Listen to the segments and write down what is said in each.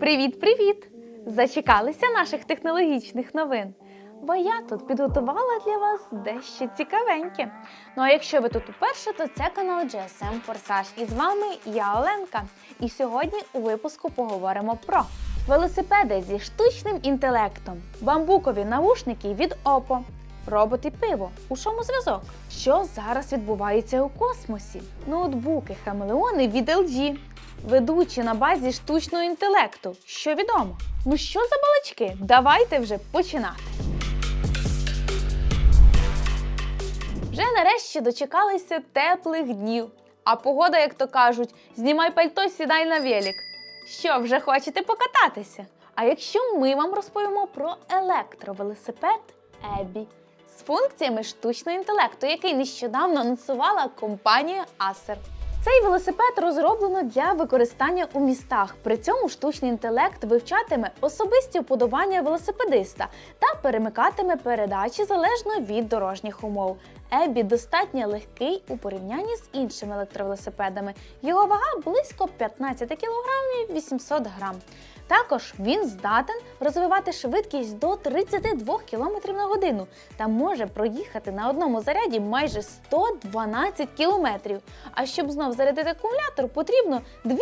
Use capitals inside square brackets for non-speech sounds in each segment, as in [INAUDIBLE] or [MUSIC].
Привіт-привіт! Зачекалися наших технологічних новин? Бо я тут підготувала для вас дещо цікавеньке. Ну а якщо ви тут уперше, то це канал GSM Форсаж. І з вами я Оленка. І сьогодні у випуску поговоримо про велосипеди зі штучним інтелектом, бамбукові навушники від Oppo, робот і пиво. У чому зв'язок? Що зараз відбувається у космосі? Ноутбуки, хамелеони від LG, ведучі на базі штучного інтелекту. Що відомо? Ну що за балачки? Давайте вже починати. Вже нарешті дочекалися теплих днів. А погода, як то кажуть, знімай пальто, сідай на велик. Що, вже хочете покататися? А якщо ми вам розповімо про електровелосипед Ебі з функціями штучного інтелекту, який нещодавно анонсувала компанія Acer. Цей велосипед розроблено для використання у містах. При цьому штучний інтелект вивчатиме особисті вподобання велосипедиста та перемикатиме передачі залежно від дорожніх умов. Ебі достатньо легкий у порівнянні з іншими електровелосипедами. Його вага близько 15 кг 800 грам. Також він здатен розвивати швидкість до 32 км на годину та може проїхати на одному заряді майже 112 км. А щоб знов зарядити акумулятор, потрібно 2,5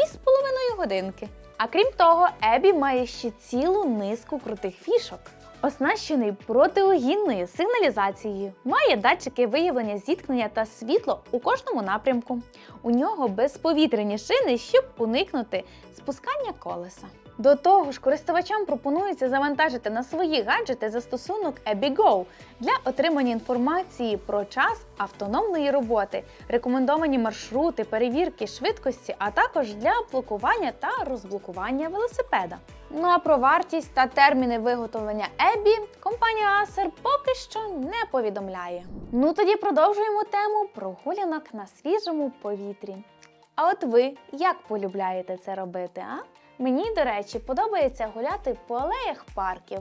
годинки. А крім того, Ебі має ще цілу низку крутих фішок. Оснащений протиогінною сигналізацією, має датчики виявлення зіткнення та світло у кожному напрямку. У нього безповітряні шини, щоб уникнути спускання колеса. До того ж, користувачам пропонується завантажити на свої гаджети застосунок EbiGo для отримання інформації про час автономної роботи, рекомендовані маршрути, перевірки швидкості, а також для блокування та розблокування велосипеда. Ну а про вартість та терміни виготовлення Ебі компанія Acer поки що не повідомляє. Ну тоді продовжуємо тему прогулянок на свіжому повітрі. А от ви як полюбляєте це робити, а? Мені, до речі, подобається гуляти по алеях парків,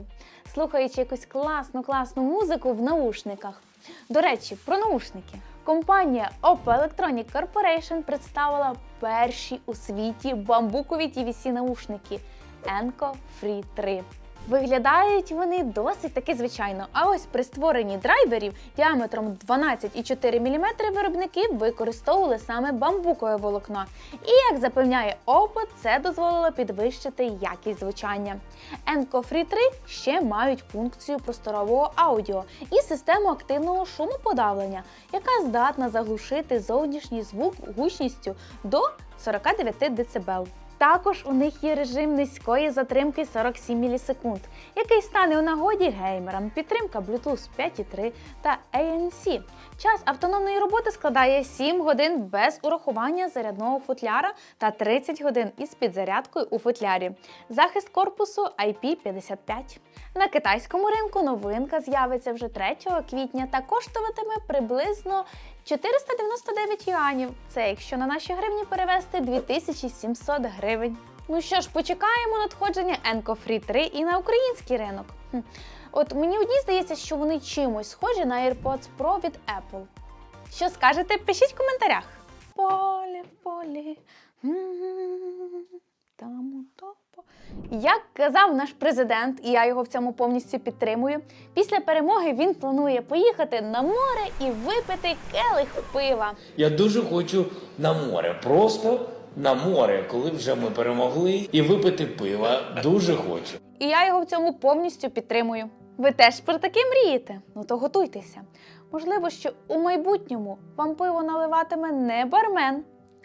слухаючи якусь класну класну музику в наушниках. До речі, про наушники. Компанія Oppo Electronic Corporation представила перші у світі бамбукові TVC наушники Enco Free 3. Виглядають вони досить таки звичайно. А ось при створенні драйверів діаметром 12,4 мм виробники використовували саме бамбукове волокно. І як запевняє Oppo, це дозволило підвищити якість звучання. Enco Free 3 ще мають функцію просторового аудіо і систему активного шумоподавлення, яка здатна заглушити зовнішній звук гучністю до 49 дБ. Також у них є режим низької затримки 47 мілісекунд, який стане у нагоді геймерам, підтримка Bluetooth 5.3 та ANC. Час автономної роботи складає 7 годин без урахування зарядного футляра та 30 годин із підзарядкою у футлярі. Захист корпусу IP55. На китайському ринку новинка з'явиться вже 3 квітня та коштуватиме приблизно 499 юанів. Це якщо на наші гривні перевести 2700 гривень. Ну що ж, почекаємо надходження Enco Free 3 і на український ринок. Хм. От мені одні здається, що вони чимось схожі на AirPods Pro від Apple. Що скажете, пишіть в коментарях. Полі, Як казав наш президент, і я його в цьому повністю підтримую, після перемоги він планує поїхати на море і випити келих пива. Я дуже хочу на море, просто на море, коли вже ми перемогли, і випити пива. Дуже хочу. І я його в цьому повністю підтримую. Ви теж про таке мрієте? Ну то готуйтеся. Можливо, що у майбутньому вам пиво наливатиме не бармен,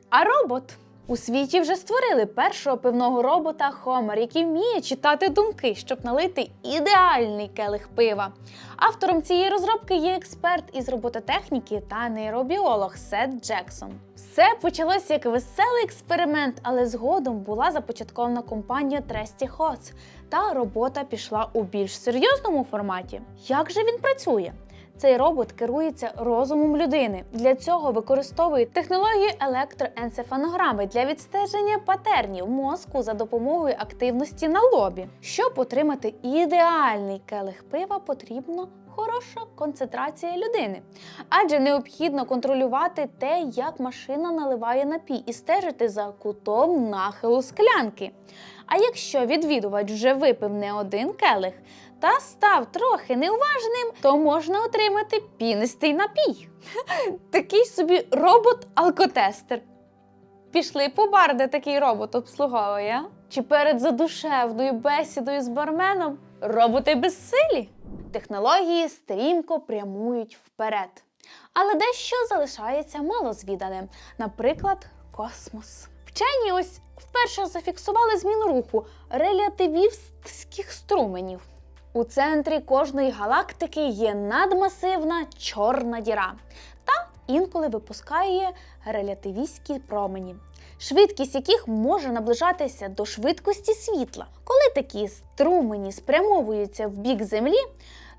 а робот. У світі вже створили першого пивного робота Homer, який вміє читати думки, щоб налити ідеальний келих пива. Автором цієї розробки є експерт із робототехніки та нейробіолог Сет Джексон. Все почалося як веселий експеримент, але згодом була започаткована компанія Trusty Hots, та робота пішла у більш серйозному форматі. Як же він працює? Цей робот керується розумом людини. Для цього використовують технологію електроенцефалограми для відстеження патернів мозку за допомогою активності на лобі. Щоб отримати ідеальний келих пива, потрібно хороша концентрація людини. Адже необхідно контролювати те, як машина наливає напій, і стежити за кутом нахилу склянки. А якщо відвідувач вже випив не один келих та став трохи неуважним, то можна отримати пінистий напій. [LAUGHS] Такий собі робот-алкотестер. Пішли по бар, де такий робот обслуговує. Чи перед задушевною бесідою з барменом роботи безсилі? Технології стрімко прямують вперед. Але дещо залишається малозвіданим, наприклад, космос. Вчені ось вперше зафіксували зміну руху релятивістських струменів. У центрі кожної галактики є надмасивна чорна діра та інколи випускає релятивістські промені, швидкість яких може наближатися до швидкості світла. Коли такі струмені спрямовуються в бік Землі,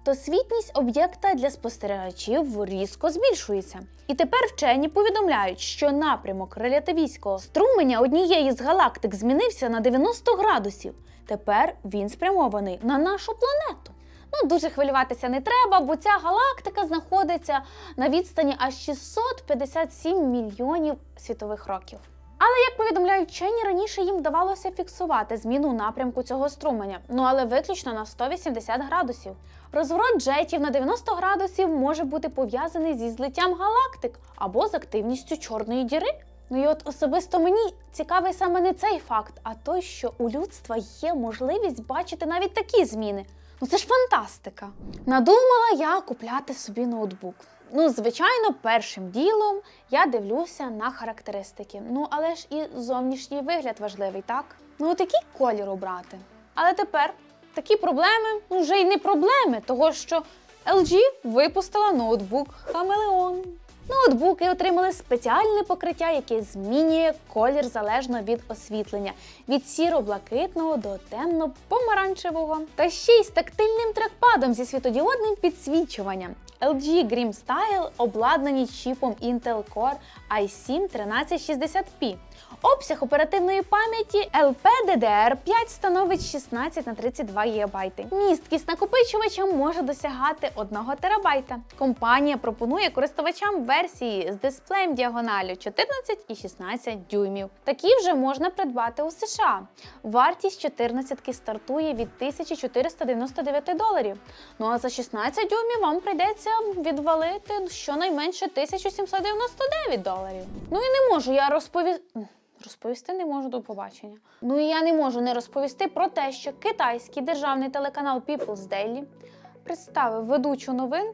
то світність об'єкта для спостерігачів різко збільшується. І тепер вчені повідомляють, що напрямок релятивістського струменя однієї з галактик змінився на 90 градусів. Тепер він спрямований на нашу планету. Ну, дуже хвилюватися не треба, бо ця галактика знаходиться на відстані аж 657 мільйонів світових років. Але як повідомляють вчені, раніше їм вдавалося фіксувати зміну напрямку цього струменя, ну але виключно на 180 градусів. Розворот джетів на 90 градусів може бути пов'язаний зі злиттям галактик або з активністю чорної діри. Ну і от особисто мені цікавий саме не цей факт, а той, що у людства є можливість бачити навіть такі зміни. Ну це ж фантастика. Надумала я купляти собі ноутбук. Ну, звичайно, першим ділом я дивлюся на характеристики. Ну, але ж і зовнішній вигляд важливий, так? Ну, от який колір обрати. Але тепер такі проблеми ну, вже й не проблеми, того що LG випустила ноутбук Хамелеон. Ноутбуки отримали спеціальне покриття, яке змінює колір залежно від освітлення від сіро-блакитного до темно-помаранчевого. Та ще й з тактильним трекпадом зі світодіодним підсвічуванням. LG Grim Style обладнані чіпом Intel Core i7 1360p. Обсяг оперативної пам'яті LPDDR5 становить 16 на 32 ГБ. Місткість накопичувача може досягати 1 ТБ. Компанія пропонує користувачам версії з дисплеєм діагоналю 14 і 16 дюймів. Такі вже можна придбати у США. Вартість 14 стартує від 1499 доларів. Ну а за 16 дюймів вам прийдеться відвалити щонайменше 1799 доларів. Ну і не можу я розповісти. Розповісти не можу до побачення. Ну і я не можу не розповісти про те, що китайський державний телеканал People's Daily представив ведучу новин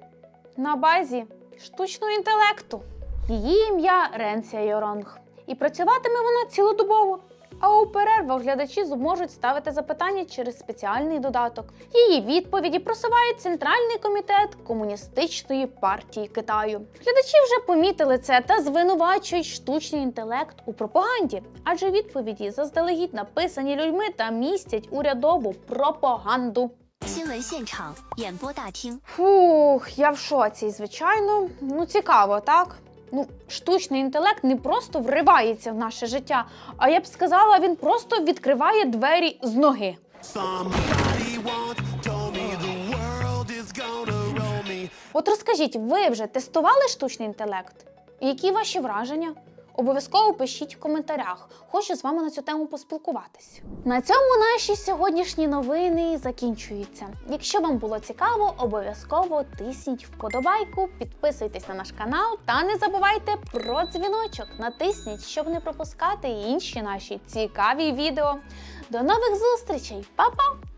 на базі штучного інтелекту. Її ім'я Ренсія Йоронг і працюватиме вона цілодобово. А у перервах глядачі зможуть ставити запитання через спеціальний додаток. Її відповіді просуває Центральний комітет Комуністичної партії Китаю. Глядачі вже помітили це та звинувачують штучний інтелект у пропаганді, адже відповіді заздалегідь написані людьми та містять урядову пропаганду. Фух, я в шоці, звичайно. Ну цікаво, так. Ну, штучний інтелект не просто вривається в наше життя, а я б сказала, він просто відкриває двері з ноги. От розкажіть, ви вже тестували штучний інтелект? Які ваші враження? Обов'язково пишіть в коментарях. Хочу з вами на цю тему поспілкуватись. На цьому наші сьогоднішні новини закінчуються. Якщо вам було цікаво, обов'язково тисніть вподобайку, підписуйтесь на наш канал та не забувайте про дзвіночок. Натисніть, щоб не пропускати інші наші цікаві відео. До нових зустрічей, Па-па!